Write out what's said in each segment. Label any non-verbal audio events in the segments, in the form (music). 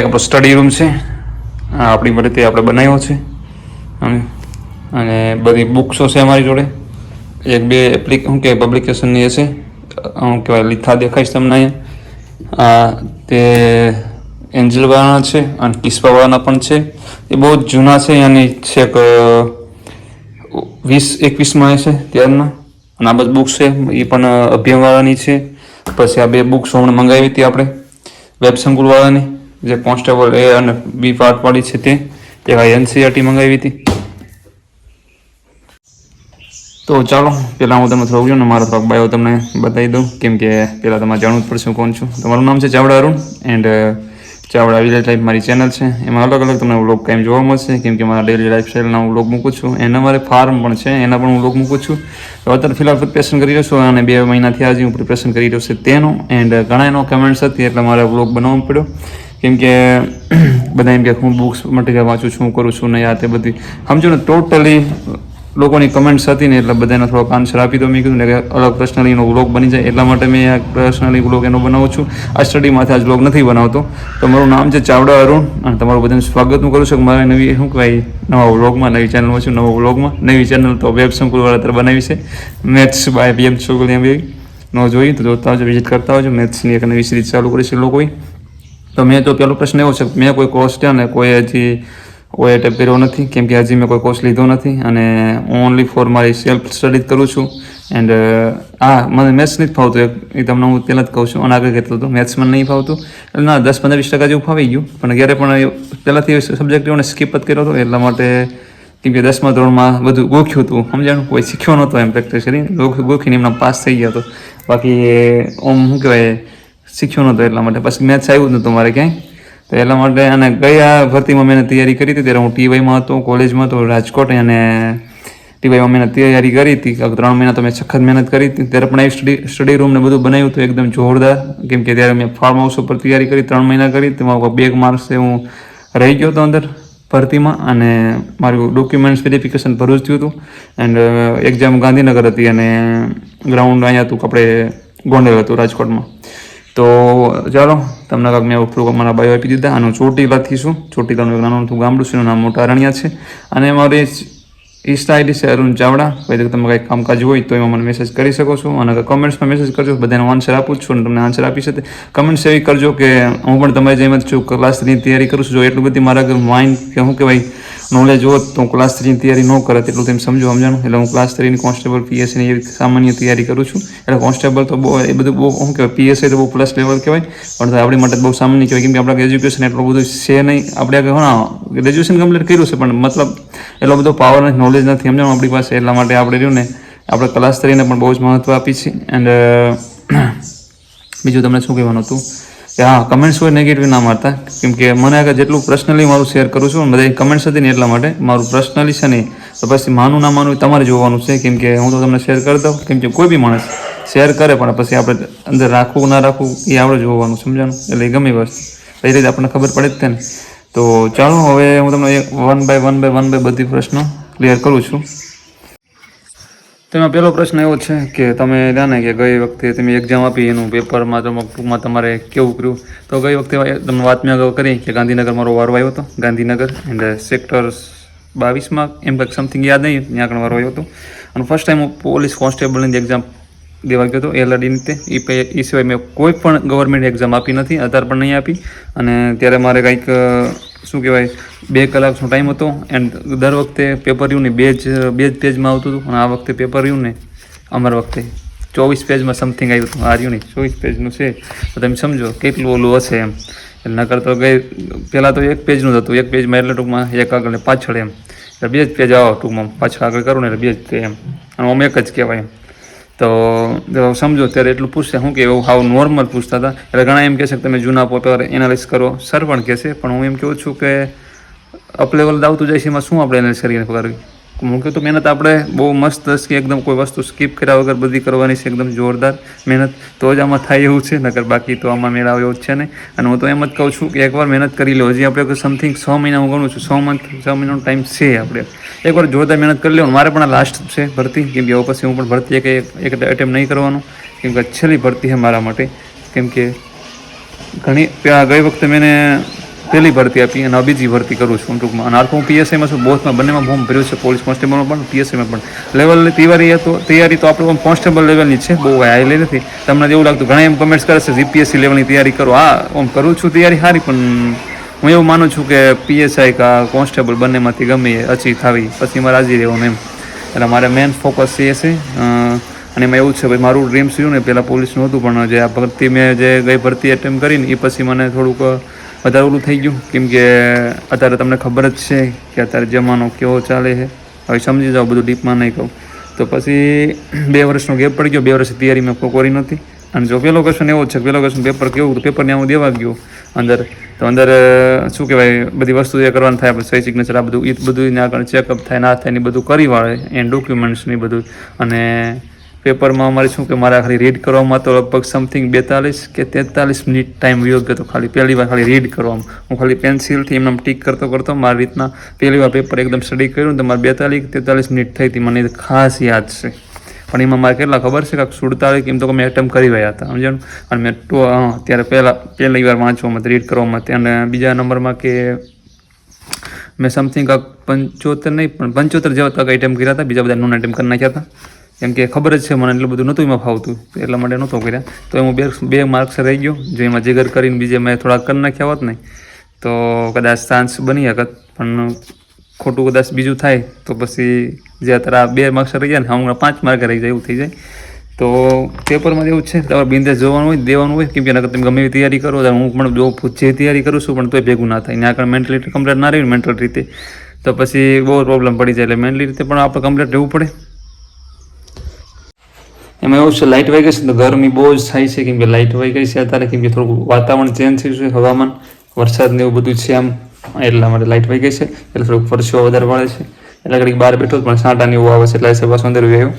એક આપણો study room છે. આપણી માટે તે આપણે બનાવ્યો છે. અને બધી બુક્સો છે અમારી જોડે. એક બે એપ્લિક શું કહેવાય પબ્લિકેશનની છે શું કહેવાય, લીથા દેખાઈશ તમને અહીંયા. તે એન્જલવાળાના છે અને કિસ્પાવાળાના પણ છે. એ બહુ જ જૂના છે, એની છેક વીસ, એકવીસમાં છે ત્યારના. અને આ બધી બુક્સ છે, એ પણ અભિયાનવાળાની છે. પછી આ બે બુક્સ હમણાં મંગાવી હતી આપણે, વેબ સંકુલવાળાની. જે કોન્સ્ટેબલ એ અને બી પાર્ટવાળી છે તે, એક એનસીઆરટી મંગાવી હતી. તો ચાલો, પહેલાં હું તમને થોડું જોઉં ને મારો થોડોક બાયો તમને બતાવી દઉં. કેમ કે પહેલાં તમારે જાણવું જ પડશે હું કોણ છું. તમારું નામ છે Chavda Arun and Chavda village life મારી ચેનલ છે. એમાં અલગ અલગ તમને વ્લોગ કાંઈ જોવા મળશે. કેમ કે મારા ડેલી લાઈફસ્ટાઈલના હું વ્લોગ મૂકું છું. એના મારે ફાર્મ પણ છે, એના પણ હું વ્લોગ મૂકું છું. તો અત્યારે ફિલહાલ પ્રિપેરેશન કરી રહ્યો છું અને બે મહિનાથી આજે હું પ્રિપેરેશન કરી રહ્યો છું તેનું. એન્ડ ઘણા એનો કમેન્ટ્સ હતી એટલે મારે વ્લોગ બનાવવો પડ્યો. કેમ કે બધા એમ કે હું બુક્સ મટીરિયલ વાંચું છું, કરું છું નહીં આ તે બધી. સમજો ને ટોટલી લોકોની કમેન્ટ્સ હતી ને એટલે બધાને થોડોક આન્સર આપી દો. મેં કીધું ને કે અલગ પર્સનલી એનો બની જાય. એટલા માટે મેં આ પર્સનલી વ્લોગ એનો બનાવું છું. આ સ્ટડીમાંથી આજ વ્લોગ નથી બનાવતો. તો મારું નામ છે ચાવડા અરુણ અને તમારું બધાનું સ્વાગત હું કરું છું. કે મારા નવી, શું કહેવાય, નવા વ્લોગમાં નવી ચેનલમાં છું. નવા વ્લોગમાં નવી ચેનલ તો વેબ સંકુલવાળા અત્યારે બનાવી છે. મેથ્સ બાય પીએમ સંકુલ એમ ન જોઈ તો જોતા આવજો વિઝિટ કરતા આવજો. મેથ્સની એક નવી સિરીઝ ચાલુ કરી છે લોકોએ. તો મેં તો પહેલો પ્રશ્ન એવો છે, મેં કોઈ કોર્સ છે ને કોઈ હજી કોઈ એટેપ કર્યો નથી, કેમ કે હજી મેં કોઈ કોર્સ લીધો નથી અને ઓનલી ફોર મારી સેલ્ફ સ્ટડી કરું છું. એન્ડ હા મને મેથ્સ નથી ફાવતું એ તમને હું પહેલાં જ કહું છું અને આગળ કહેતો હતો મેથ્સ મને નહીં ફાવતું. એટલે ના, દસ પંદર વીસ ટકા જેવું ફાવી ગયું, પણ ક્યારે પણ પહેલાંથી સબ્જેક્ટ એવો સ્કીપ જ કર્યો હતો, એટલા માટે કેમ કે દસમા ધોરણમાં બધું ગોખ્યું હતું, સમજાણું? કોઈ શીખ્યો નહોતો એમ પ્રેક્ટિસ કરીને ગોખીને એમના પાસ થઈ ગયો હતો. બાકી, ઓમ શું કહેવાય શીખ્યો નહોતો એટલા માટે. પછી મેથ્સ આવ્યું જ નહોતું મારે ક્યાંય. તો એટલા માટે અને ગયા ભરતીમાં મેં તૈયારી કરી હતી. ત્યારે હું ટીવાયમાં હતો કોલેજમાં હતો, રાજકોટ અને ટીવાયમાં મેં તૈયારી કરી હતી. ત્રણ મહિના તો મેં સખત મહેનત કરી હતી. ત્યારે પણ એ સ્ટડી સ્ટડી રૂમ ને બધું બનાવ્યું હતું એકદમ જોરદાર. કેમ કે ત્યારે મેં ફાર્મ હાઉસ ઉપર તૈયારી કરી, ત્રણ મહિના કરી. તેમાં બેગ માર્ક્સે હું રહી ગયો હતો અંદર ભરતીમાં અને મારું ડોક્યુમેન્ટ્સ વેરિફિકેશન ભરૂચ થયું હતું. એન્ડ એક્ઝામ ગાંધીનગર હતી અને ગ્રાઉન્ડ અહીંયા હતું, આપણે ગોંડલ હતું રાજકોટમાં. તો ચાલો, તમને કાંક મેં થોડુંક મારા બાયો આપી દીધા. આનું ચોટીલાથી છું ચોટીલાનું એક નાનું ગામડું છે, એનું નામ મોટા અરણ્યા છે. અને મારી ઇન્સ્ટા આઈડી છે અરુણ ચાવડા. કોઈ તમે કંઈક કામકાજ હોય તો એમાં મને મેસેજ કરી શકો છો. અને કમેન્ટ્સમાં મેસેજ કરજો. બધાનો આન્સર આપું છું અને તમને આન્સર આપી શકે. કમેન્ટ્સ એવી કરજો કે હું પણ તમારી જેમ જ છું. ક્લાસ થ્રીની તૈયારી કરું છું. જો એટલું બધી મારા માઇન્ડ કે શું કહેવાય નોલેજ હોત તો હું ક્લાસ થ્રીની તૈયારી ન કરત, એટલું તેમ સમજો સમજાણું એટલે હું ક્લાસ થ્રીની કોન્સ્ટેબલ પીએસસીની એવી સામાન્ય તૈયારી કરું છું. એટલે કોન્સ્ટેબલ તો બહુ, એ બધું બહુ, શું કહેવાય પીએસસી તો બહુ પ્લસ લેવલ કહેવાય. પણ આપણી માટે બહુ સામાન્ય કહેવાય, કેમ કે આપણે એજ્યુકેશન એટલું બધું છે નહીં. આપણે હા ગ્રેજ્યુએશન કમ્પ્લીટ કર્યું છે, પણ મતલબ એટલો બધો પાવર નથી નોલેજ નથી સમજાણું આપણી પાસે. એટલા માટે આપણે રહ્યું ને, આપણે ક્લાસ થ્રીને પણ બહુ જ મહત્ત્વ આપી છે. એન્ડ બીજું તમને શું કહેવાનું હતું? કે હા કમેન્ટ્સ હોય નેગેટિવ ના મારતા. કેમ કે મને આગળ જેટલું પર્સનલી મારું શેર કરું છું બધા કમેન્ટ્સ હતી ને એટલા માટે મારું પર્સનલી છે ને, તો પછી માનું ના માનું એ તમારે જોવાનું છે. કેમ કે હું તો તમને શેર કરી દઉં. કેમ કે કોઈ બી માણસ શેર કરે પણ પછી આપણે અંદર રાખવું, ના રાખવું, એ આપણે જોવાનું સમજાનું એટલે એ ગમે વસ્તુ. એ રીતે આપણને ખબર પડે જ તેને તો ચાલો, હવે હું તમને one by one by one by બધી પ્રશ્નો ક્લિયર કરું છું. તેમાં પહેલો પ્રશ્ન એવો છે કે તમે જાણે કે ગઈ વખતે તમે એક્ઝામ આપી, એનું પેપરમાં તમે ટૂંકમાં તમારે કેવું કર્યું? તો ગઈ વખતે તમે વાત મેં અગાઉ કરી કે ગાંધીનગર મારો વારો આવ્યો હતો, ગાંધીનગર એન્ડ સેક્ટર બાવીસમાં એમ કંઈક સમથિંગ યાદ નહીં, ત્યાં આગળ વારો આવ્યો હતો. અને ફર્સ્ટ ટાઈમ હું પોલીસ કોન્સ્ટેબલની એક્ઝામ દેવા ગયો હતો એલઆરડી તે એ એ સિવાય મેં કોઈ પણ ગવર્મેન્ટ એક્ઝામ આપી નથી અત્યારે પણ નહીં આપી. અને ત્યારે મારે કંઈક શું કહેવાય, બે કલાકનો ટાઈમ હતો એન્ડ દર વખતે પેપર યુને બે જ બે જ પેજમાં આવતું હતું અને આ વખતે પેપર યુને અમાર વખતે ચોવીસ પેજમાં સમથિંગ આવ્યું હતું. આ રહ્યું ચોવીસ પેજનું છે. તો તમે સમજો, કેટલું ઓલું હશે એમ. એટલે નકર તો ગઈ પહેલાં તો એક પેજનું જ હતું. એક પેજમાં એટલે ટૂંકમાં એક આગળ પાછળ એમ. એટલે બે જ પેજ આવો ટૂંકમાં, પાછળ આગળ કરું ને એટલે બે જ એમ. અને આમ એક જ કહેવાય એમ. તો સમજો ત્યારે એટલું પૂછશે શું કે એવું હાવ નોર્મલ પૂછતા હતા. એટલે ઘણા એમ કહે છે કે તમે જૂના પેપર એનાલિસ કરો. સર પણ કહેશે પણ હું એમ કહું છું કે અપ લેવલ આવતું જાય છે, એમાં શું આપણે એનાલિસ કરીને કરવી મુખ્ય તો મહેનત આપણે બહુ મસ્ત કે એકદમ કોઈ વસ્તુ સ્કીપ કર્યા વગર બધી કરવાની છે, એકદમ જોરદાર મહેનત. તો જ આમાં થાય એવું છે, નકર બાકી તો આમાં મેળાવ એવું જ છે ને. અને હું તો એમ જ કહું છું કે એકવાર મહેનત કરી લો. હજી આપણે સમથિંગ છ મહિના હું ગણું છું, છ મંથ છ મહિનાનો ટાઈમ છે આપણે. એકવાર જોરદાર મહેનત કરી લો મારે પણ આ લાસ્ટ છે ભરતી. કેમ કે પછી હું પણ ભરતી એક એક એટેમ્પ નહીં કરવાનું. કેમ કે છેલ્લી ભરતી છે મારા માટે. કેમ કે ઘણી ગઈ વખતે મેં પહેલી ભરતી આપી અને બીજી ભરતી કરું છું ટૂંકમાં. અને આખું હું પીએસઆઈમાં છું બોથમાં બંનેમાં ફોર્મ ભર્યું છે, પોલીસ કોન્સ્ટેબલમાં પણ પીએસઆઈમાં પણ. લેવલની તૈયારી તો તૈયારી તો આપણે કોન્સ્ટેબલ લેવલની છે, બહુ હાઈ નથી. તમને જેવું લાગતું, ઘણા એમ કમેન્ટ્સ કરે છે જીપીએસસી લેવલની તૈયારી કરો. હા આમ કરું છું તૈયારી સારી, પણ હું એવું માનું છું કે પીએસઆઈ કા કોન્સ્ટેબલ બંનેમાંથી ગમે એ થાવી. પછી મારે રાજી રહેવાનું એમ. એટલે મારે મેન ફોકસ એ છે. અને એમાં એવું છે, ભાઈ, મારું ડ્રીમ રહ્યું ને પહેલાં પોલીસનું હતું, પણ જે આ ભરતી મેં જે ગઈ ભરતી એટેમ્પ કરીને એ પછી મને થોડુંક વધારે ઓલું થઈ ગયું. કેમ કે અત્યારે તમને ખબર જ છે કે અત્યારે જમાનો કેવો ચાલે છે. હવે સમજી જાઓ બધું ડીપમાં નહીં કહું. તો પછી બે વર્ષનો ગેપ પડી ગયો. બે વર્ષની તૈયારી મેં કરી નથી. અને જો પહેલો ક્વેશ્ચન એવો છે પહેલો ક્વેશ્ચન પેપર કેવું પેપરને હું દેવા ગયો અંદર. તો અંદર શું કહેવાય, બધી વસ્તુ એ કરવાનું થાય. સહી સિગ્નેચર આ બધું એ બધું આગળ ચેકઅપ થાય, ના થાય ને બધું કરી વાળે. એન્ડ ડોક્યુમેન્ટ્સ ને બધું. અને પેપરમાં અમારે શું કે મારે ખાલી રીડ કરવામાં તો લગભગ સમથિંગ બેતાલીસ કે તેતાલીસ મિનિટ ટાઈમ વિયોગ હતો. ખાલી પહેલી વાર ખાલી રીડ કરવામાં. હું ખાલી પેન્સિલથી એમને ટીક કરતો કરતો મારી રીતના પહેલી વાર પેપર એકદમ સ્ટડી કર્યું તો મારે બેતાલીસ તેતાલીસ મિનિટ થઈ હતી. મને ખાસ યાદ છે. પણ એમાં મારે કેટલા ખબર છે? કે સુડતાલીસ એમ તો મેં એટેમ્પ કરી રહ્યા હતા. સમજણ અને મેં ટુ ત્યારે પહેલાં, પહેલી વાર વાંચવામાં રીડ કરવામાં હતી. અને બીજા નંબરમાં કે મેં સમથિંગ પંચોતેર નહીં, પણ પંચોતેર જેવા તક આઈટમ કર્યા હતા. બીજા બધા નોન આઈટમ કરી નાખ્યા હતા. કેમ કે ખબર જ છે, મને એટલું બધું નહોતું એમાં ફાવતું એટલા માટે નહોતો કર્યા. તો હું બે બે માર્ક્સ રહી ગયો, જો એમાં જીગર કરીને બીજે મેં થોડાક કરી નાખ્યા હોત ને, તો કદાચ ચાન્સ બની શકત. પણ ખોટું કદાચ બીજું થાય, તો પછી જે અત્યારે આ બે માર્ક્સ રહી ગયા ને, હમણાં પાંચ માર્ક રહી જાય એવું થઈ જાય. તો પેપરમાં એવું છે, તમારે બિંદે જોવાનું હોય દેવાનું હોય, કેમ કે નકર તમે ગમે એવી તૈયારી કરો હું પણ જો જે તૈયારી કરું છું, પણ તોય ભેગું ના થાય. ને આગળ મેન્ટલી કમ્પ્લેટ ના રહી મેન્ટલ રીતે. તો પછી બહુ પ્રોબ્લેમ પડી જાય, એટલે મેન્ટલી રીતે પણ આપણે કમ્પ્લેટ રહેવું પડે. એમાં એવું છે લાઇટ વહી ગઈ છે તો ગરમી બહુ જ થાય છે, કેમ કે લાઇટ વહી ગઈ છે અત્યારે, કેમ કે થોડુંક વાતાવરણ ચેન્જ થયું છે, હવામાન, વરસાદ ને એવું બધું છે આમ, એટલા માટે લાઇટ વહી ગઈ છે, એટલે થોડુંક પરસેવો વધારે પડે છે. એટલે ઘડીક બહાર બેઠો પણ સાંટા એવું આવે છે, એટલે સવા અંદર આવ્યું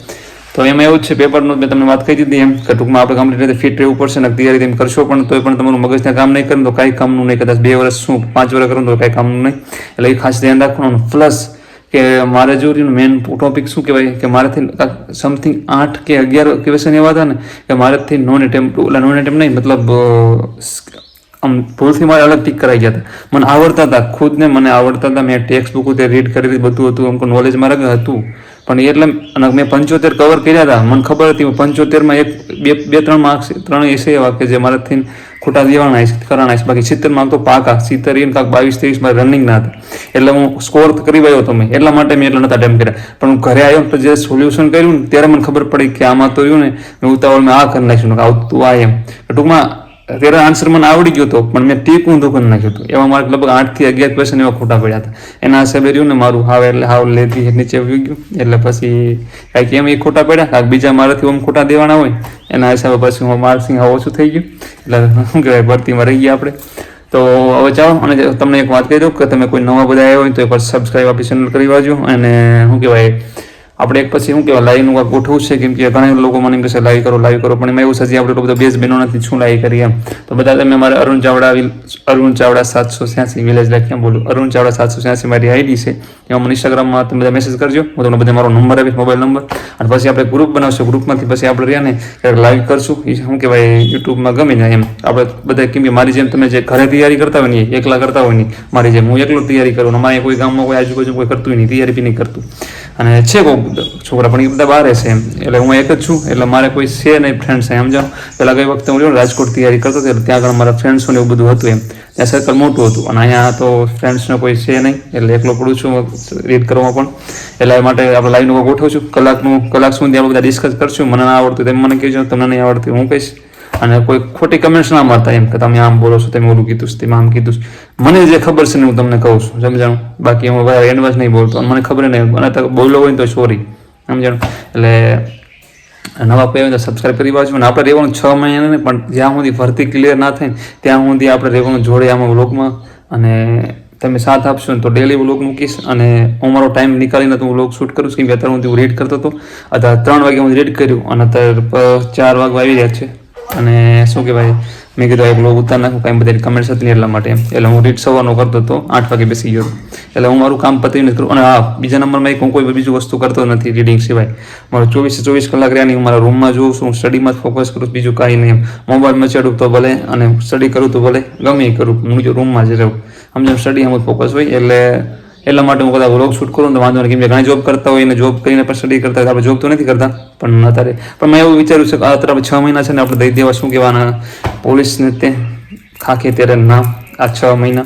તો એમાં એવું છે પેપરનું મેં તમને વાત કહી દીધી એમ, કે ટૂંકમાં આપણે કમ્પ્લીટ રીતે ફિટ રહેવું પડશે ને તૈયારી તેમ કરશો પણ તોય પણ તમારું મગજના કામ નહીં કરે તો કાંઈ કામનું નહીં, કદાચ બે વર્ષ શું, પાંચ વર્ષ કરો તો કાંઈ કામનું નહીં. એટલે એ ખાસ ધ્યાન રાખવાનું. પ્લસ કે મારે જો મેન ટોપિક શું કહેવાય? કે મારાથી સમથિંગ આઠ કે અગિયાર ક્વેશ્ચન એવા હતા ને, કે મારાથી નોન એટેમ્પ એટલે નોન એટેમ્પ નહીં, મતલબ આમ ભૂલથી મારે અલગ ટીક કરાઈ ગયા હતા. મને આવડતા હતા, ખુદને મને આવડતા હતા. મેં ટેક્સ્ટ બુક તે રીડ કરી હતી બધું હતું, અમુક નોલેજ મારા હતું. પણ એટલે મેં પંચોતેર કવર કર્યા હતા. મને ખબર હતી, પંચોતેરમાં એક બે બે, ત્રણ માર્ક્સ ત્રણ એસે એવા કે જે મારાથી ખોટા દેવાના છે કરવાના છે બાકી સિત્તેર માર્ક તો પાકા સિત્તેર એમ કાંક બાવીસ, ત્રેવીસ મારે રનિંગ ના હતા. એટલે હું સ્કોર કરી ગયો તમે એટલા માટે મેં એટલા નતા ટેમ કર્યા. પણ હું ઘરે આવ્યો તો જે સોલ્યુશન કર્યું ને, ત્યારે મને ખબર પડી કે આમાં તો રહ્યું ને, મેં આ કરી નાખ્યું. આવતું આ એમ. ટૂંકમાં ત્યારે આન્સર મને આવડી ગયો હતો પણ મેં ટીક ઊંધું કરી નાખ્યું હતું. એમાં મારે લગભગ આઠથી અગિયાર ક્વેશ્ચન એવા ખોટા પડ્યા હતા. એના હિસાબે રહ્યું ને મારું હાવ એટલે હાવ લેતી નીચે આવી ગયું. એટલે પછી કાંઈક એમ એ ખોટા પડ્યા. કાંઈક બીજા મારાથી આમ ખોટા દેવાના હોય, એના હિસાબે પછી હું માર્કસિંગ હાવ ઓછું થઈ ગયું. એટલે શું કહેવાય, ભરતીમાં રહી ગયા આપણે. તો હવે ચાલો, અને તમને એક વાત કહી દઉં કે તમે કોઈ નવા બધા આવ્યા હોય તો એકવાર સબસ્ક્રાઈબ આપી ચેનલ કરી વાજો અને શું કહેવાય આપણે એક પછી શું કહેવાય લાઈવનું ગોઠવું છે, કેમ કે ઘણા લોકો મને એમ કહેશે લાઈવ કરો લાઈવ કરો. પણ એમાં એવું છે આપણે બધો બેઝ બહેનો નથી, શું લાઈવ કરીએ એમ. તો બધા તમે મારે અરુણ ચાવડા અરુણ ચાવડા સાતસો છ્યાસી વિલેજ લાઈફ કેમ બોલું? અરુણ ચાવડા સાતસો છ્યાસી મારી આઈડી છે. એમાં મને ઇન્સ્ટાગ્રામમાં તમે બધા મેસેજ કરજો. હું તમને બધા મારો નંબર આપીશ મોબાઈલ નંબર. અને પછી આપણે ગ્રુપ બનાવશું. ગ્રુપમાંથી પછી આપણે રહ્યા ને ક્યારેક લાઈવ કરશું. એ શું કહેવાય યુટ્યુબમાં ગમે જાય એમ. આપણે બધા કેમ કે મારી જેમ તમે જે ઘરે તૈયારી કરતા હોય ને એકલા કરતા હોય ને, મારી જેમ હું એકલો તૈયારી કરું. અમારે કોઈ ગામમાં કોઈ આજુબાજુ કોઈ કરતું નહીં તૈયારી બી નહીં કરતું. અને છે કોઈ છોકરા પણ બધા બહાર છે એમ. એટલે હું એક જ છું, એટલે મારે કોઈ છે નહીં ફ્રેન્ડ્સ એમ જાઉં પહેલાં ગઈ વખતે હું રાજકોટ તૈયારી કરતો હતો ત્યાં આગળ મારા ફ્રેન્ડ્સોને એવું બધું હતું એમ. ત્યાં સર્કલ મોટું હતું, અને અહીંયા તો ફ્રેન્ડ્સનો કોઈ છે નહીં, એટલે એકલો પડું છું રીડ કરવામાં પણ. એટલે એ માટે આપણે લાઈવનું ગોઠવું છું. કલાકનું, કલાક સુધી આપણે બધા ડિસ્કસ કરશું. મને ના આવડતું તેમ મને કહેજો, તમને નહીં આવડતું હું કહીશ. અને કોઈ ખોટી કમેન્ટ્સ ના મારતા એમ કે તમે આમ બોલો છો, તમે ઓલું કીધું તમે આમ કીધું મને જે ખબર છે ને હું તમને કહું છું, સમજાણું? બાકી હું વધારે એડવાન્સ નહીં બોલતો, અને મને ખબર નહીં અને બોલો હોય તો સોરી સમજાણું? એટલે નવા પહેલાં તો સબસ્ક્રાઈબ કરી બાજુ અને આપણે રહેવાનું છ મહિના નહીં પણ જ્યાં સુધી ભરતી ક્લિયર ના થાય ત્યાં સુધી આપણે રહેવાનું જોડે આમાં વ્લોગમાં અને તમે સાથ આપશો ને તો ડેલી વ્લોગ મૂકીશ, અને હું મારો ટાઈમ નીકાળીને તો વ્લોગ શૂટ કરું છું કે અત્યારે હું રીડ કરતો હતો. અત્યારે ત્રણ વાગે હું રીડ કર્યું, અને અત્યારે ચાર વાગવા આવી રહ્યા છે. અને શું કહેવાય, મેં કીધું એક બ્લોગ ઉતાર નાખું, કાંઈ બધી કમેન્ટ્સ હતી નહીં એટલા માટે. એટલે હું રીડ સવારનો કરતો હતો, આઠ વાગે બેસી ગયો એટલે હું મારું કામ પતાવીને કરું. અને હા, બીજા નંબરમાં એક હું કોઈ બીજું વસ્તુ કરતો નથી રીડિંગ સિવાય. મારો ચોવીસે ચોવીસ કલાક રહ્યા હું મારા રૂમમાં જોઉં છું સ્ટડીમાં ફોકસ કરું બીજું કાંઈ નહીં મોબાઈલમાં ચડું તો ભલે અને સ્ટડી કરું તો ભલે, ગમે એ કરું, હું જો રૂમમાં જ રહું. સમજ સ્ટડી આમ ફોકસ હોય, એટલે એટલા માટે હું કદાચ વ્લોગ શૂટ કરું તો વાંધો નહીં. કેમ કે ઘણા જોબ કરતા હોય અને જોબ કરીને પણ સ્ટડી કરતા હોય આપણે જોબ તો નથી કરતા. પણ અત્યારે પણ મેં એવું વિચાર્યું છે કે અત્યારે છ મહિના છે ને આપણે દઈ દેવા શું કહેવાના. પોલીસને તે ખાખી ત્યારે ના આ છ મહિના.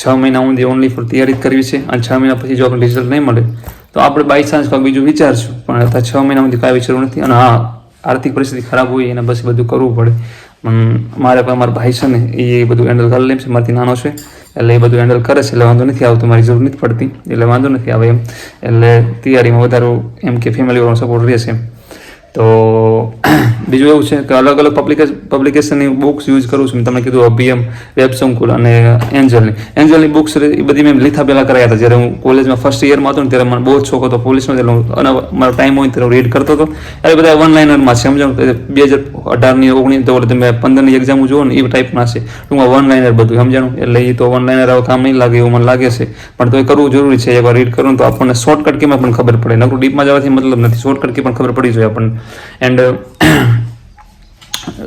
છ મહિના હું ઓનલી ફોર તૈયારી કરવી છે. અને છ મહિના પછી જો આપણે રિઝલ્ટ નહીં મળે, તો આપણે બાય ચાન્સ કાંઈક બીજું વિચારશું. પણ અત્યારે છ મહિના સુધી કાંઈ વિચારવું નથી. અને હા, આર્થિક પરિસ્થિતિ ખરાબ હોય એને પછી બધું કરવું પડે. પણ મારે પણ મારા ભાઈ છે ને, એ બધું હેન્ડલ કરી લે છે. મારાથી નાનો છે. એટલે એ બધું હેન્ડલ કરે છે, એટલે વાંધો નથી આવતો મારી જરૂર નથી પડતી. એટલે વાંધો નથી, આવે એમ. એટલે તૈયારીમાં વધારો એમ કે ફેમિલી વાળો સપોર્ટ રહેશે તો બીજું એવું છે કે અલગ અલગ પબ્લિકેશન પબ્લિકેશનની બુક્સ યુઝ કરું છું. તમને કીધું અભિયમ, વેબ સંકુલ અને એન્જલની. એન્જલની બુક્સ એ બધી મેં લીધા પહેલાં કરાયા હતા. જ્યારે હું કોલેજમાં ફર્સ્ટ યરમાં હતો ને ત્યારે મને બહુ જ શોખ હતો. પોલીસનો ત્યારે અને મારો ટાઈમ હોય ત્યારે હું રીડ કરતો હતો. એટલે બધા વન લાઇનરમાં છે. સમજો બે હજાર અઢારની, ઓગણીસ, તો તમે પંદરની એક્ઝામ જુઓ ને, એ ટાઈપના છે. ટૂંકમાં વન લાઇનર બધું, સમજાણું? એટલે એ તો વન લાઇનર હવે કામ નહીં લાગે, એવું મને લાગે છે. પણ તો એ કરવું જરૂરી છે. એકવાર રીડ કરું તો આપણને શોર્ટકટ કેમાં પણ ખબર પડે. નકરું ડીપમાં જવાથી મતલબ નથી. શોર્ટકટ કે પણ ખબર પડી જોઈએ આપણને. એન્ડ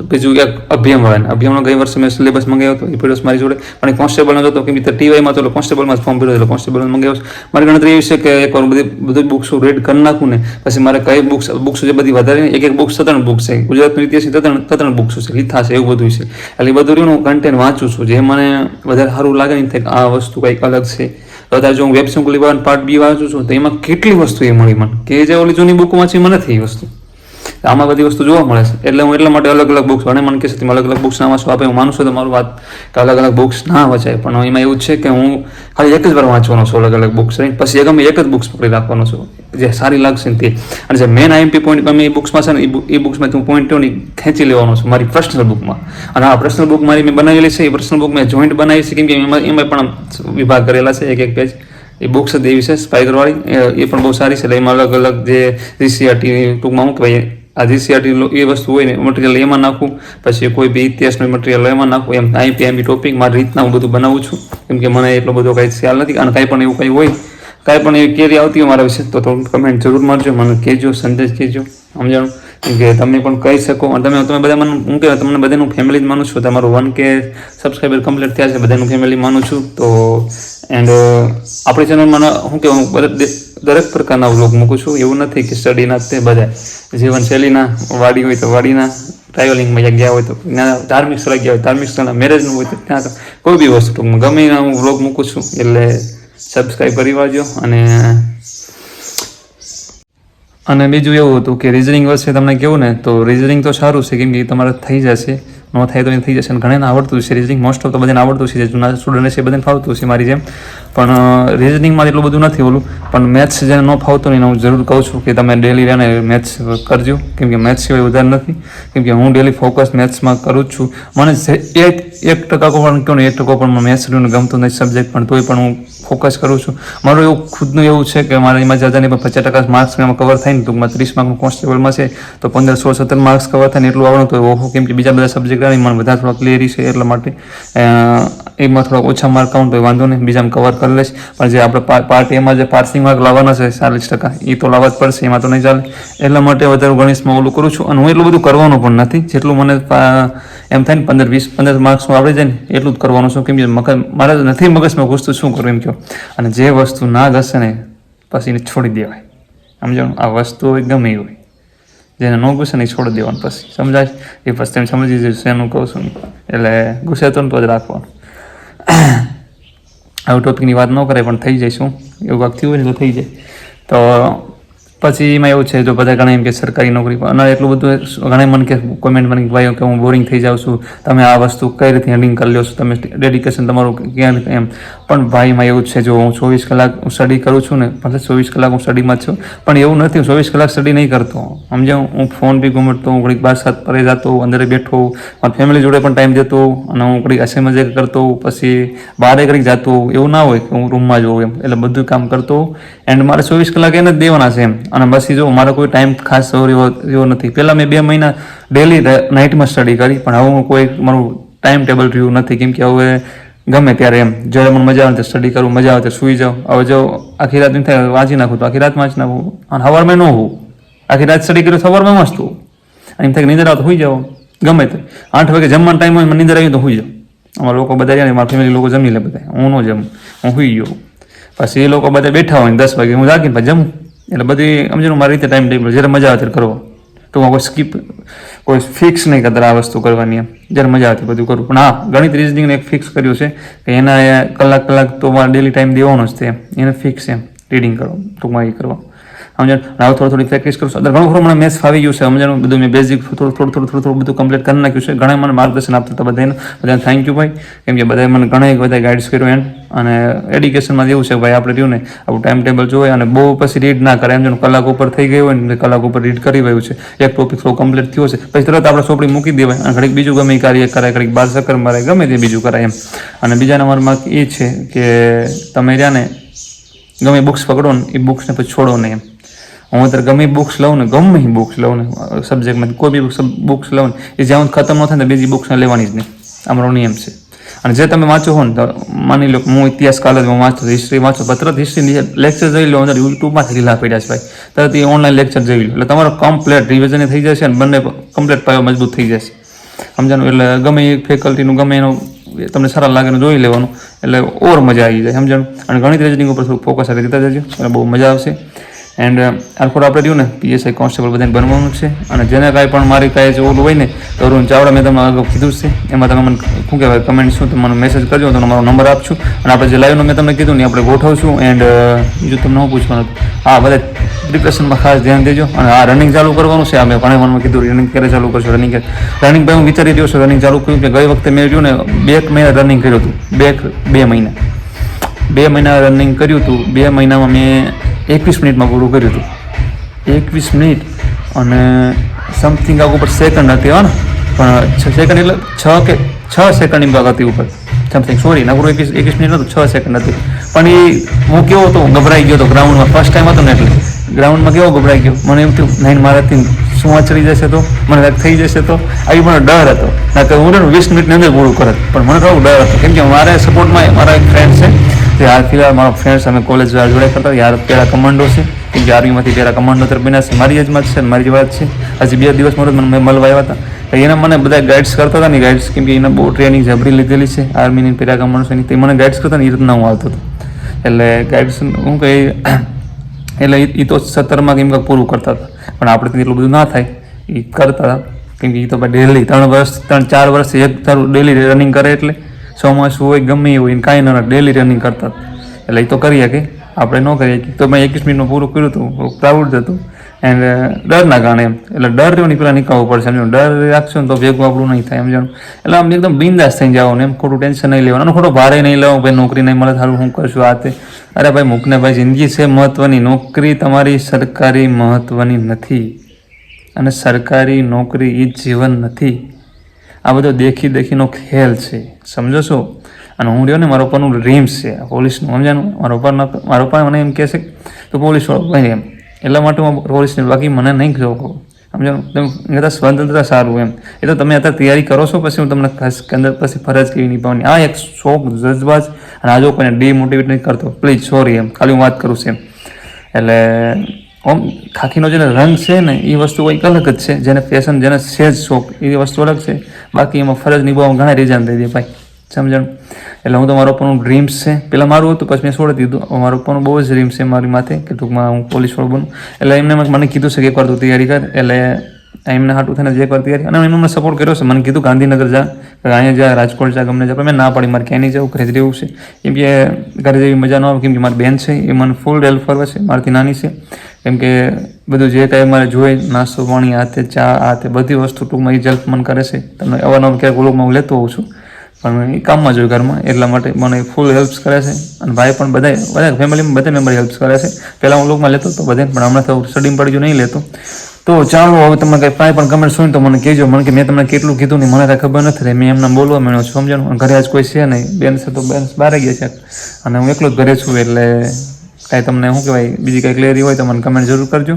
બીજું એક અભિયમ આવે અભિયમનો ગઈ વર્ષે મેં સિલેબસ મંગાવ્યો હતો, એ પીડીએફ મારી જોડે. પણ કોન્સ્ટેબલ કોન્સ્ટેબલનો હતો કે ટીવાયમાં તો કોન્સ્ટેબલમાં જ ફોર્મ ભર્યો એટલે કોન્સ્ટેબલ મંગાવ્યો મારી ગણતરી એવી છે કે એકવાર બધી બધી બુક્સ રેડ કરી નાખું ને, પછી મારે કઈ બુક્સ બુક્સ જે બધી વધારે એક એક બુક્સ ત્રણ બુક્સ છે. ગુજરાતની ઇતિહાસ ત્રણ ત્રણ બુક્સ છે લીધા છે, એવું બધું છે. એટલે એ બધું હું કન્ટેન્ટ વાંચું છું, જે મને વધારે સારું લાગે ને થાય આ વસ્તુ કંઈક અલગ છે. અત્યારે જો હું વેબ સંકુલ પાર્ટ બી વાંચું છું, તો એમાં કેટલી વસ્તુ એ મળી મને? કે જે ઓલી જૂની બુક વાંચી મને એ વસ્તુ. આમાં બધી વસ્તુ જોવા મળે છે. એટલે હું એટલા માટે અલગ અલગ બુક્સ અને મને કે છે તમે અલગ અલગ બુક્સ ના વાંચો. આપે હું માનું છું તમારું વાત કે અલગ અલગ બુક્સ ના વાંચાય. પણ એમાં એવું છે કે હું ખાલી એક જ વાર વાંચવાનો છું અલગ અલગ બુક્સ પછી ગમે એક જ બુક્સ પકડી રાખવાનો છું. જે સારી લાગશે ને તે. અને જે મેન આઈએમપી પોઈન્ટ ગમે એ બુક્સમાં છે ને, એ બુક- બુક્સમાં હું પોઈન્ટ ખેંચી લેવાનો છું મારી પર્સનલ બુકમાં અને આ પર્સનલ બુક મારી મેં બનાવેલી છે. એ પર્સનલ બુક મેં જોઈન્ટ બનાવી છે. કેમ કે એમાં એમાં પણ વિભાગ કરેલા છે એક એક પેજ એ બુક્સ એવી છે સ્પાઈકરવાળી એ પણ બહુ સારી છે. એમાં અલગ અલગ જે રીસીઆરટી ટૂંકમાં હું કહેવાય આ જીસીઆરટી એ વસ્તુ હોય ને મટીરિયલ એમાં નાખું, પછી કોઈ બી ઇતિહાસનું મટીરિયલ એમાં નાખું, એમ આઈપીએમબી ટોપિક મારી રીતના હું બધું બનાવું છું. કેમ કે મને એટલો બધો કાંઈ ખ્યાલ નથી, અને કાંઈ પણ એવું કંઈ હોય, કાંઈ પણ એવી કેરી આવતી હોય મારા વિશે, તો કમેન્ટ જરૂર મારજો, મને કહેજો, સંદેશ કહેજો. સમજાણું? કે તમે પણ કહી શકો. અને તમે તમે બધા મને હું કહેવાય, તમને બધાનું ફેમિલી જ માનું છું. તમારું વન કે સબસ્ક્રાઈબર કમ્પ્લીટ થયા છે, બધાનું ફેમિલી માનું છું. તો એન્ડ આપણી ચેનલમાં હું કે હું દરેક પ્રકારના વ્લોગ મૂકું છું. એવું નથી કે સ્ટડીના તે બધા. જીવનશૈલીના, વાડી હોય તો વાડીના ટ્રાવેલિંગમાં જ્યાં ગયા હોય તો ત્યાં ધાર્મિક સ્થળે ગયા હોય, ધાર્મિક સ્થળના મેરેજનું હોય તો ત્યાં કોઈ બી વસ્તુ. ગમે હું વ્લોગ મૂકું છું, એટલે સબસ્ક્રાઈબ કરી વાળજો. અને અને બીજું એવું હતું કે રિઝનિંગ વર્ષે તમને કેવું ને, તો રિઝનિંગ તો સારું છે, કેમ કે તમારે થઈ જશે. ન થાય તો એ થઈ જશે અને ઘણાને આવડતું છે રિઝનિંગ મોસ્ટ ઓફ તો બધાને આવડતું છે જે જૂના સ્ટુડન્ટ છે બધાને ફાવતું છે મારી જેમ. પણ રિઝનિંગમાં એટલું બધું નથી ઓલું. પણ મેથ્સ જેને ન ફાવતું નહીં હું જરૂર કહું છું કે તમે ડેલી રહીને મેથ્સ કરજો. કેમ કે મેથ્સ સિવાય વધારે નથી. કેમ કે હું ડેલી ફોકસ મેથ્સમાં કરું જ છું. મને એક એક ટકા પણ કહો ને એક ટકો પણ મેથ્સ રહ્યું ગમતું નથી સબ્જેક્ટ પણ તોય પણ હું ફોકસ કરું છું. મારું એવું ખુદનું એવું છે કે મારા એમાં જાજાની પણ પચાસ ટકા માર્ક્સ કવર થાય ને ટૂંકમાં ત્રીસ માર્કનું કોન્સ્ટેબલમાં છે તો પંદર, સોળ, સત્તર માર્ક્સ કવર થાય ને એટલું આવડું તો ઓહો, કેમ કે બીજા બધા સબ્જેક્ટ આવે મને બધા થોડા ક્લિયરી છે એટલા માટે એમાં થોડા ઓછા માર્ક આવું તો વાંધો નહીં, બીજામાં કવર કરી લઈશ. પણ જે આપણે પાર્ટ એમાં જે પાસિંગ માર્ક લાવવાના છે ચાલીસ ટકા એ તો લાવવા જ પડશે, એમાં તો નહીં ચાલે. એટલા માટે વધારે ગણિતમાં ઓલું કરું છું, અને હું એટલું બધું કરવાનું પણ નથી. જેટલું મને એમ થાય ને પંદર, વીસ, પંદર માર્ક્સનું આવડી જાય ને, એટલું જ કરવાનું છું. કેમ કે મારા નથી મગજમાં ઘૂસતું શું કરું એમ કહો અને જે વસ્તુ ના ઘસે ને, પછી એને છોડી દેવાય. સમજાણું? આ વસ્તુ હોય ગમે હોય. જેને ન ઘૂસે ને છોડી દેવાનું પછી. સમજાય? એ પછી તમે સમજી જજો એનું કહું છું એટલે ગુસ્સે તો ને તો જ રાખવાનું. (clears throat) આવું ટોપિકની વાત ન કરે પણ થઈ જાય શું? એવું કાંક થયું તો થઈ જાય. તો પછી એમાં એવું છે, જો બધા ઘણા એમ કે સરકારી નોકરી અને એટલું બધું ઘણા મને કે કોમેન્ટ મને ભાઈ કે હું બોરિંગ થઈ જાઉં છું. તમે આ વસ્તુ કઈ રીતે હેન્ડિંગ કરી લો છો? તમે ડેડિકેશન તમારું ક્યાં રીતે એમ પણ ભાઈમાં એવું છે, જો હું ચોવીસ કલાક સ્ટડી કરું છું ને, ભલે ચોવીસ કલાક હું સ્ટડીમાં છું, પણ એવું નથી, હું ચોવીસ કલાક સ્ટડી નહીં કરતો. સમજો હું ફોન બી ઘૂમટતો હું ઘડીક બાર સાત પરે જતો, અંદર બેઠો, મારી ફેમિલી જોડે પણ ટાઈમ દેતો અને હું ઘડીક હસે મજાક કરતો, પછી બારે ઘડીક જતો. એવું ના હોય કે હું રૂમમાં જ હોઉં એમ. એટલે બધું કામ કરતો. એન્ડ મારે ચોવીસ કલાક એને જ દેવાના છે એમ. અને પછી જો મારો કોઈ ટાઈમ ખાસ રહ્યો નથી. પહેલાં મેં બે મહિના ડેલી નાઇટમાં સ્ટડી કરી, પણ હવે હું કોઈ મારું ટાઈમ ટેબલ રહ્યું નથી. કેમ કે હવે ગમે ત્યારે એમ. જ્યારે મને મજા આવે સ્ટડી કરું, મજા આવે તો સૂઈ જાઉં. હવે જો આખી રાત નહીં થાય વાંચી નાખું, તો આખી રાત વાંચી નાખું. અને સવારમાં ન હોવું આખી રાત સ્ટડી કર્યું, સવારમાં મસ્ત હોવું અને એમ થાય કે નીંદર આવે તો હોઈ જાઓ ગમે તે. આઠ વાગે જમવાનો ટાઈમ હોય મને નીંદર આવી તો હોઈ જાઉં. અમારા લોકો બધા જાય ને, મારા ફેમિલી લોકો જમી લે બધા. હું ન જમું. હું હોઈ ગયો પછી એ લોકો બધા બેઠા હોય દસ વાગે. હું જાગીને પછી જમું. એટલે બધી સમજણ મારી રીતે ટાઈમ ટેબલ જ્યારે મજા આવે કરવો. ટૂંકમાં કોઈ સ્કીપ કોઈ ફિક્સ નહીં કરતા આ વસ્તુ કરવાની એમ. જ્યારે મજા આવતી બધું કરું પણ હા, ગણિત રિઝનિંગને એક ફિક્સ કર્યું છે કે એના કલાક કલાક તો મારે ડેલી ટાઈમ દેવાનો જ છે એને ફિક્સ એમ. રીડિંગ કરો ટૂંકમાં એ કરવા. સમજણ? હવે થોડું થોડી પ્રેક્ટિસ કરું છું અત્યારે ઘણું ખરું મને મેથ્સ ફાવી ગયું છે. સમજણ? બધું મેં બેઝિક થોડું થોડું થોડું થોડું થોડું બધું કમ્પ્લીટ કરી નાખ્યું છે. ઘણા મને માર્ગદર્શન આપતા હતા બધાને બધાને થેન્ક યુ ભાઈ. કેમ કે બધાએ મને ઘણા બધા ગાઈડ્સ કર્યું એન્ડ અને એડ્યુકેશનમાં એવું છે ભાઈ આપણે રહ્યું ને આપણું ટાઈમ ટેબલ જોઈએ અને બહુ પછી રીડ ના કરે. એમ જો કલાક ઉપર થઈ ગયું હોય ને કલાક ઉપર રીડ કરી રહ્યું છે. એક ટોપિક થોડો કમ્પ્લીટ થયો છે. પછી તરત આપણે ચોપડી મૂકી દેવાય અને ઘડીક બીજું ગમે કાર્ય કરાય, ઘડીક બાર ચક્કર મારે ગમે તે બીજું કરાય એમ. અને બીજા નંબરમાં એ છે કે તમે રહ્યા ને, ગમે બુક્સ પકડો ને એ બુક્સને પછી છોડો નહીં એમ. હું અત્યારે ગમે બુક્સ લઉં ને, ગમે બુક્સ લઉં ને સબ્જેક્ટમાંથી કોઈ બી બુક્સ લઉં ને, એ જ્યાં ખતમ ન થાય ને બીજી બુક્સ લેવાની જ નહીં. અમારો નિયમ છે. અને જે તમે વાંચો હો ને, તો માની લો હું ઇતિહાસ કાલ જ હું વાંચતો હિસ્ટ્રી વાંચો તરત હિસ્ટ્રી લેક્ચર જોઈ લો અંદર યુટ્યુબમાંથી લીલા પડ્યા છે ભાઈ. તરત એ ઓનલાઈન લેક્ચર જોઈ લો. એટલે તમારો કમ્પ્લેટ રિવિઝન થઈ જશે અને બંને કમ્પ્લેટ પાયો મજબૂત થઈ જશે. સમજાનું એટલે ગમે એ ફેકલ્ટીનું ગમે એનું તમને સારા લાગે એનું જોઈ લેવાનું. એટલે ઓર મજા આવી જાય. સમજાણું? અને ગણિત રિઝનિંગ ઉપર થોડું ફોકસ સાથે દેતા જજો. એટલે બહુ મજા આવશે. એન્ડ આખો આપણે રહ્યું ને. પીએસઆઈ કોન્સ્ટેબલ બધાને બનવાનું છે. અને જેને કાંઈ પણ મારી કાંઈ જ ઓલું હોય ને, તો અરુણ ચાવડા મેં તમને અગાઉ કીધું છે. એમાં તમે મને શું કહેવાય કમેન્ટ શું, તમે મને મેસેજ કરજો તો મારો નંબર આપશું. અને આપણે જે લાઈવનું મેં તમને કીધું ને આપણે ગોઠવશું. એન્ડ બીજું તમને હું પૂછવાનું હા, બધા પ્રિપરેશનમાં ખાસ ધ્યાન દેજો. અને આ રનિંગ ચાલુ કરવાનું છે. આ મેં ઘણા મનમાં કીધું રનિંગ ક્યારે ચાલુ કરશો? રનિંગ રનિંગ ભાઈ હું વિચારી રહ્યો છું રનિંગ ચાલુ કર્યું કે ગઈ વખતે મેં રહ્યું ને, બે મહિના રનિંગ કર્યું હતું. બે બે મહિના. બે મહિના રનિંગ કર્યું હતું. બે મહિનામાં મેં એકવીસ મિનિટમાં પૂરું કર્યું હતું. એકવીસ મિનિટ અને સમથિંગ આગ ઉપર સેકન્ડ હતી, હા ને? પણ છ સેકન્ડ એટલે છ કે છ સેકન્ડની ભાગ હતી ઉપર. સમથિંગ સોરી નકરું એકવીસ એકવીસ મિનિટ નહોતું, છ સેકન્ડ હતી. પણ એ હું કેવો હતો? ગભરાઈ ગયો હતો ગ્રાઉન્ડમાં ફર્સ્ટ ટાઈમ હતો ને એટલે. ગ્રાઉન્ડમાં કેવો ગભરાઈ ગયો? મને એમ થયું, નહીં, મારાથી શું ચડી જશે તો? મને કાંઈક થઈ જશે તો? આવી મને ડર હતો. ના કે હું વીસ મિનિટની અંદર પૂરું કરત. પણ મને થોડું ડર હતો. કેમ કે મારે સપોર્ટમાં મારા એક ફ્રેન્ડ છે જે હાલ ફિલહાલ મારો ફ્રેન્ડ્સ અમે કોલેજ જોડે કરતા યાર, પેલા કમાન્ડો છે. કેમ કે આર્મીમાંથી પેલા કમાન્ડો તરફ બન્યા છે. મારી જ છે મારી વાત છે. હજી બે દિવસ મોરત મને મળવા આવ્યા હતા. તો એને મને બધા ગાઈડ્સ કરતા હતા ને ગાઈડ્સ કેમ કે એને બહુ ટ્રેનિંગ જબરી લીધેલી છે. આર્મીની પહેલાં કમાન્ડો છે તે મને ગાઈડ્સ કરતા ને એ રીતના હું આવતો હતો. એટલે ગાઈડ્સ હું કહી (clears throat) એટલે એ તો સત્તરમાં કેમ કે પૂરું કરતા હતા. પણ આપણે એટલું બધું ના થાય. એ કરતા હતા. કેમ કે એ તો ડેલી ત્રણ વર્ષ, ત્રણ ચાર વર્ષ એક તારું ડેલી રનિંગ કરે એટલે ચોમાસું હોય, ગમે એ હોય, એને કાંઈ ના ડેલી રનિંગ કરતા. એટલે એ તો કરી શકે. આપણે ન કરીએ શકીએ. તો મેં એકવીસ મિનિટમાં પૂરું કર્યું હતું પ્રાઉડ હતું. એન્ડ ડરના કારણે એમ. એટલે ડર રહ્યો ને પેલા નીકળવું પડશે. સમજો ડર રાખશો ને તો ભેગું આપણું નહીં થાય સમજાણું એટલે આમ એકદમ બિંદાસ થઈ જવાનું, એમ ખોટું ટેન્શન નહીં લેવાનું. ખોટો ભારે નહીં લેવાનું, ભાઈ નોકરી નહીં મળે સારું હું કરશું આ તે. અરે ભાઈ, મૂકને ભાઈ, જિંદગી છે મહત્વની. નોકરી તમારી સરકારી મહત્વની નથી. અને સરકારી નોકરી એ જીવન નથી. આ બધો દેખી દેખીનો ખેલ છે. સમજો છો? અને હું રહ્યો ને, મારા પપ્પાનું ડ્રીમ્સ છે. પોલીસનું સમજાનું મારા ઉપર મારા ઉપર મને એમ કહે છે તો પોલીસ વાળો ભાઈ એમ. એટલા માટે હું પોલીસને, બાકી મને નહીં જોવું કહું સમજાનું તમે કહેતા સ્વતંત્રતા સારું એમ. એ તો તમે અત્યારે તૈયારી કરો છો, પછી હું તમને અંદર પછી ફરજ કેવી નિભાવવાની. આ એક શોખ, જજબાજ, અને આ જો કોઈને ડીમોટિવેટ નહીં કરતો પ્લીઝ સોરી એમ. ખાલી હું વાત કરું છું એમ. એટલે ઓમ ખાખીનો જે રંગ છે ને એ વસ્તુ કંઈક અલગ જ છે. જેને ફેશન જેને છે જ શોખ એ વસ્તુ અલગ છે. બાકી એમાં ફરજ નિભાવવા ઘણા રીઝન દઈ દે ભાઈ. સમજણ? એટલે હું તો મારો પણ ડ્રીમ્સ છે. પહેલાં મારું હતું, પછી મેં છોડી દીધું. મારો પણ બહુ જ ડ્રીમ છે મારી માથે, કે ટૂંકમાં હું પોલીસ વાળો બનું. એટલે એમને મને કીધું છે કે એકવાર તું તૈયારી કર. એટલે એમને હાટું થઈને જે એકવાર તૈયારી. અને એમને મને સપોર્ટ કર્યો છે. મને કીધું ગાંધીનગર જા. અહીંયા જ્યાં રાજકોટ જા ગમે જ્યાં મેં ના પાડી. મારે ક્યાંય નહીં જવું ઘરે જ રહેવું છે. કેમ કે ઘરે જેવી મજા ન આવે, કેમ કે મારી બેન છે, એ મને ફૂલ હેલ્પ કરે છે, મારાથી નાની છે. કેમ કે બધું જે કાંઈ મારે જોઈએ નાસ્તો, પાણી, હાથે ચા, હાથે બધી વસ્તુ ટૂંકમાં એ જલ્પ મન કરે છે. તમને અવારનવાર ક્યારેક વ્લોગમાં હું લેતો હોઉં છું, પણ એ કામમાં જોયું ઘરમાં, એટલા માટે મને ફૂલ હેલ્પ્સ કરે છે. અને ભાઈ પણ બધા બધા ફેમિલીમાં બધા મેમ્બર હેલ્પ્સ કરે છે. પહેલાં હું લોકમાં લેતો હતો બધે પણ હમણાં તો સ્ટડીમાં પડ્યું, નહીં લેતો. તો ચાલો, હવે તમને કંઈ કાંઈ પણ કમેન્ટ શું તો મને કહેજો. મને કે મેં તમને કેટલું કીધું ને મને કાંઈ ખબર નથી મેં એમને બોલવા માંડ્યો છું ઘરે આજ કોઈ છે નહીં. બેન છે તો બેન બહાર ગયા છે. અને હું એકલો જ ઘરે છું એટલે કાંઈ તમને શું કહેવાય, બીજી કાંઈ ક્લેરી હોય તો મને કમેન્ટ જરૂર કરજો.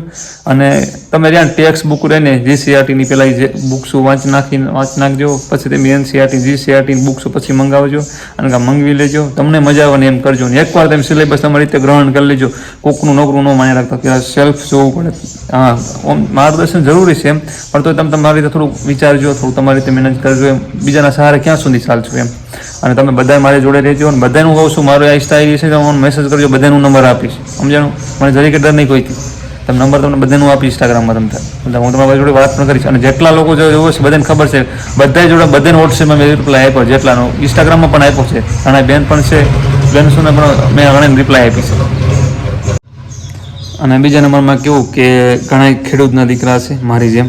અને તમે જ્યાં ટેક્સ બુક રહીને જીસીઆરટીની પહેલાં જે બુક્સો વાંચ નાખી વાંચ નાખજો, પછી તમે એનસીઆરટી જીસીઆરટીની બુક્સો પછી મંગાવજો, અને કાં મંગવી લેજો. તમને મજા આવે ને એમ કરજો. ને એકવાર તમે સિલેબસ તમારી રીતે ગ્રહણ કરી લેજો. કોકનું નોકરું ન માની રાખતા કે સેલ્ફ જોવું પડે. હા માર્ગદર્શન જરૂરી છે એમ. પણ તો તમે તમારી રીતે થોડુંક વિચારજો થોડું તમારી રીતે મહેનત કરજો એમ. બીજાના સહારે ક્યાં સુધી ચાલશો એમ? અને તમે બધા મારી જોડે રહેજો અને બધાનું કહું છું, મારો આહિસ્તા આવી છે, તો હું મેસેજ કરજો બધાનું નંબર આપીશ. સમજાણું? મને જરી ડર નહીં કોઈથી. તમે નંબર તમને બધાનું આપીશ ઇન્સ્ટાગ્રામમાં તમને. એટલે હું તમારી જોડે વાત પણ કરીશ. અને જેટલા લોકો જોવો છે, બધાને ખબર છે બધા જોડે બધાને વોટ્સએપમાં મેં રિપ્લાય આપ્યો, જેટલાનો. ઇન્સ્ટાગ્રામમાં પણ આપ્યો છે. ઘણા બેન પણ છે બેન શું પણ મેં ઘણા રિપ્લાય આપી છે. અને બીજા નંબરમાં કેવું કે ઘણા ખેડૂતના દીકરા છે, મારી જેમ.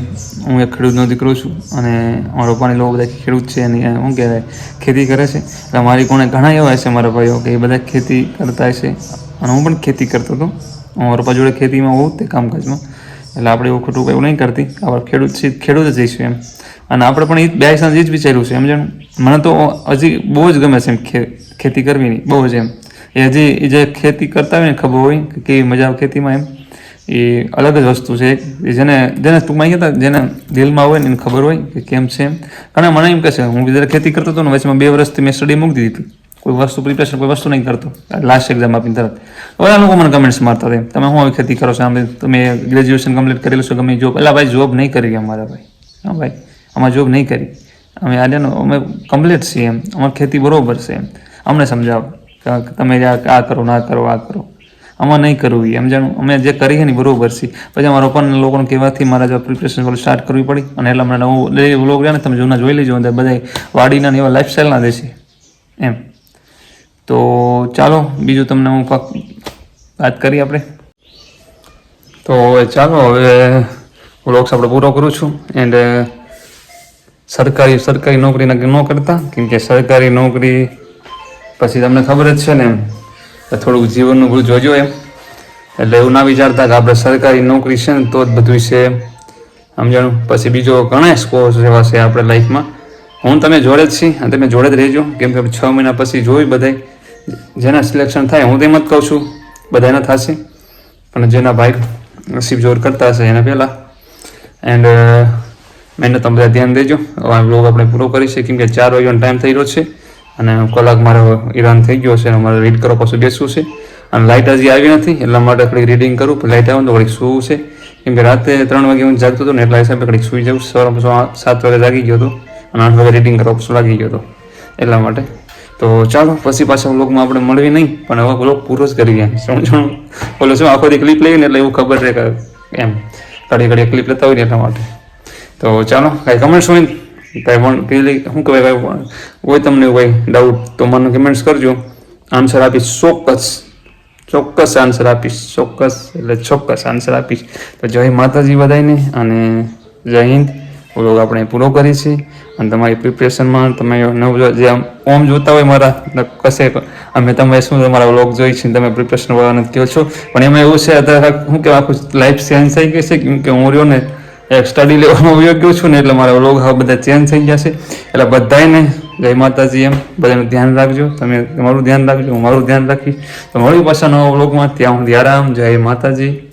હું એક ખેડૂતનો દીકરો છું અને મારા પાણી લોકો બધા ખેડૂત છે અને શું કહેવાય, ખેતી કરે છે. એટલે મારી કોણે ઘણા એવા છે મારા ભાઈઓ કે એ બધા ખેતી કરતા છે. અને હું પણ ખેતી કરતો હતો. હું પપ્પા જોડે ખેતીમાં હોઉં તે કામકાજમાં. એટલે આપણે એવું ખોટું એવું નહીં કરતી. આપણે ખેડૂત છીએ, ખેડૂત જ જઈશું એમ. અને આપણે પણ એ બે સાંજ એ જ વિચાર્યું છે. સમજાણું મને તો હજી બહુ જ ગમે છે એમ ખેતી કરવીની. બહુ જ એમ. એ હજી એ જે ખેતી કરતા હોય ને ખબર હોય કે કેવી મજા આવે ખેતીમાં એમ. એ અલગ જ વસ્તુ છે. એ જેને જેને ટૂંકમાં કહેતા જેને દિલમાં હોય ને એને ખબર હોય કે કેમ છે એમ. ઘણા મને એમ કહે છે, હું જ્યારે ખેતી કરતો હતો ને વચમાં બે વર્ષથી મેં સ્ટડી મૂકી દીધી કોઈ વસ્તુ પ્રિપેરેશન કોઈ વસ્તુ નહીં કરતો. લાસ્ટ એક્ઝામ આપીને તરત. બધા લોકો મને કમેન્ટ્સ મારતા હતા તમે હું આવી ખેતી કરો છો? આમ તમે ગ્રેજ્યુએશન કમ્પ્લીટ કરેલું છો, ગમે જોબ એટલે ભાઈ જોબ નહીં કરી અમારા ભાઈ. હા ભાઈ, અમારે જોબ નહીં કરી. અમે આજે અમે કમ્પ્લીટ છીએ એમ. અમારી ખેતી બરોબર છે એમ. અમને સમજાવો. કે, તમે આ કરો ના કરો, આ કરો. આમાં નહીં કરવું એમ જાણું? અમે જે કરીએ ને બરાબર છે. પછી અમારા પણ લોકોને કહેવાથી મારા જો પ્રિપરેશન સ્ટાર્ટ કરવી પડી. અને એટલે મને નવું વ્લોગ રહ્યા ને તમે જૂના જોઈ લેજો. અંદર બધા વાડીના એવા લાઈફસ્ટાઈલના દેશે. એમ. તો ચાલો, બીજું તમને હું વાત કરી આપણે. તો ચાલો, હવે વ્લોગ્સ આપણે પૂરો કરું છું. એન્ડ સરકારી સરકારી નોકરી ન કરતા. કેમ કે સરકારી નોકરી પછી તમને ખબર જ છે ને એમ. થોડુંક જીવનનું બધું જોજો એમ. એટલે એવું ના વિચારતા કે આપણે સરકારી નોકરી છે ને તો જ બધું છે સમજાણું? પછી બીજો ઘણા સ્કોર્સ એવા છે આપણે લાઈફમાં. હું તમે જોડે જ છીએ અને તમે જોડે જ રહેજો. કેમ કે છ મહિના પછી જોઈ બધાય. જેના સિલેક્શન થાય હું તેમ જ કહું છું. બધાના થશે. પણ જેના ભાઈ નસીબ જોર કરતા હશે એના પહેલાં. એન્ડ મહેનત તમે બધા ધ્યાન દેજો. આ બ્લોગ આપણે પૂરો કરીશું. કેમ કે ચાર વાગ્યાનો ટાઈમ થઈ રહ્યો છે. અને કલાક મારો ઈરાન થઈ ગયો છે અને મારે રીડ કરવા પાછું બેસવું છે. અને લાઇટ હજી આવી નથી, એટલા માટે થોડીક રીડિંગ કરું. લાઇટ આવે તો થોડીક સૂવું છે. કેમ કે રાતે ત્રણ વાગે હું જાગતો હતો ને એટલા હિસાબે ઘડીક સૂઈ જાઉં. સવારે પાછું સાત વાગે જાગી ગયો હતો અને આઠ વાગે રીડિંગ કરવા પાછું લાગી ગયો હતો. એટલા માટે. તો ચાલો, પછી પાછા વ્લોગમાં આપણે મળવી નહીં, પણ હવે વ્લોગ પૂરો જ કરી ગયા સમજણ બોલો શું આખો દી ક્લિપ લઈએ ને એટલે એવું ખબર રહે કે એમ. ઘડી ઘડી ક્લિપ લેતા હોય ને એટલા માટે. તો ચાલો, કાંઈ કમેન્ટ્સ હોય કાંઈ પેલી, શું કહેવાય કાંઈ હોય તમને કોઈ ડાઉટ તો મને કમેન્ટ્સ કરજો. આન્સર આપીશ, ચોક્કસ. ચોક્કસ આન્સર આપીશ, ચોક્કસ. એટલે ચોક્કસ આન્સર આપીશ. તો જય માતાજી બધાને અને જય હિન્દ. વ્લોગ આપણે પૂરો કરીએ છીએ. અને તમારી પ્રિપરેશનમાં તમે નવ જે ઓમ જોતા હોય મારા કશે અમે તમે શું તમારા વ્લોગ જોઈ છે તમે પ્રિપરેશન વાળાને કહો છો. પણ એમાં એવું છે, અત્યારે શું કે આખું લાઈફ ચેન્જ થઈ ગઈ છે. કેમ કે હું રહ્યો ને એક સ્ટડી લેવામાં વયો ગયો છું ને એટલે મારા વ્લોગ હવે બધા ચેન્જ થઈ છે. એટલે બધાને જય માતાજી એમ. બધાનું ધ્યાન રાખજો. તમે તમારું ધ્યાન રાખજો, હું મારું ધ્યાન રાખીશ. તો મળ્યું પાછા નવા વ્લોગમાં ત્યાં હું ધ્યારામ જય માતાજી.